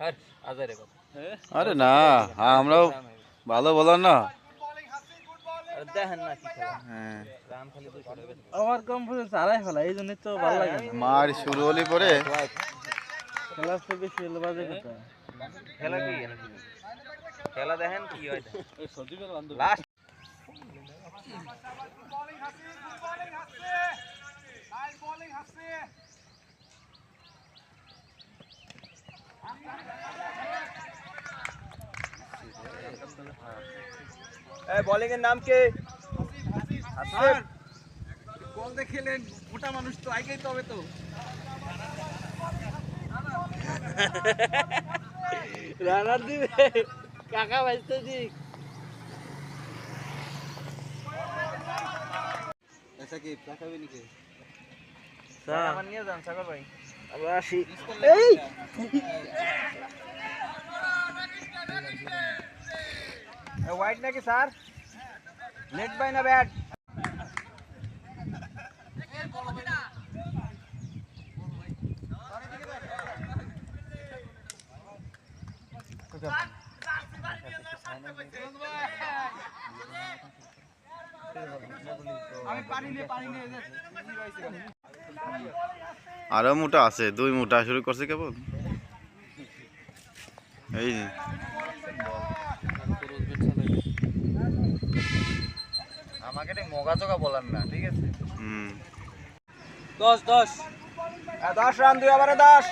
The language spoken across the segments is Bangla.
আর কথা আরে না আমরাও ভালো বলার না। আর দেখেন না খেলা। হ্যাঁ। খালি লাগে মার শুরু হলে পরে। থেকে বেশি হলো বাজে কথা। খেলা কি? খেলা দেখেন কি হয়। লাস্ট। বোলিং এর নাম কি? বল দেখেলেন মোটা মানুষ তো আগেই তবে তো। রানার দিবে। কাকা বাজতে দিক। আচ্ছা কি টাকাবে নাকি আমার নিয়ে যান সাগর ভাই আমরা আসি এই! হোয়াইট নাকি স্যার লেট বাই না ব্যাট আমি পানি নিয়ে পানি নিয়ে আরও মোটা আছে, দুই মোটা। শুরু করছে কেবল? এই যে। আমাকে এটা মগা চগা বলার না ঠিক আছে? হুম। দশ দশ। দশ রান দুই ওভারে দশ।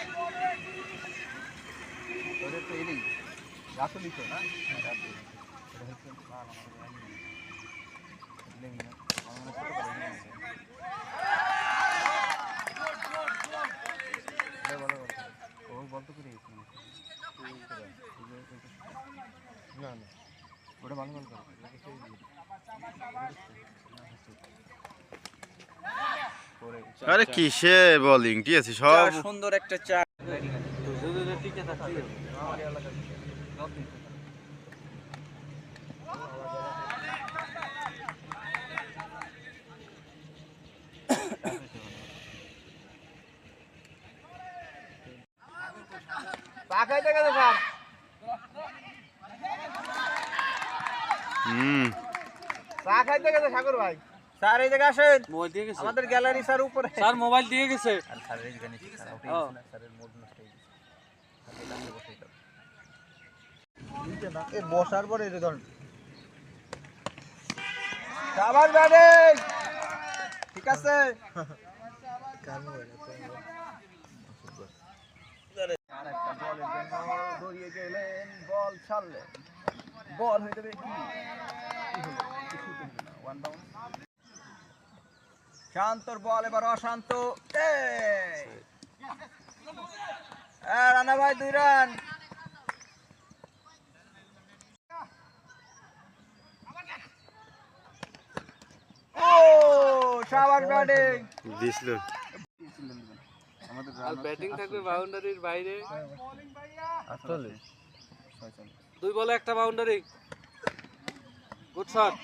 আরে কিসে বোলিং ঠিক আছে সব? সুন্দর একটা চা চা খাইতে গেছে হুম। চা খাইতে গেছে সাগর ভাই। স্যার এই জায়গায় আসেন। মোবাইল দিয়ে গেছে। আমাদের গ্যালারি স্যার উপরে। স্যার মোবাইল দিয়ে গেছে। আর স্যারের এই গানে স্যার আউটে ও। স্যারের মুড নষ্ট হয়ে গেছে। বসার পরে এটা ব্যাটিং ঠিক আছে। দৌড়িয়ে গেলেন বল ছাড়লেন। বল হয়ে যাবে কি। শান্তর বল এবার অশান্ত। রানা ভাই দুই রান। ও সাবাস ব্যাটিং। দিছিল আর ব্যাটিং থাকবে বাউন্ডারির বাইরে। দুই বলে একটা বাউন্ডারি গুড শট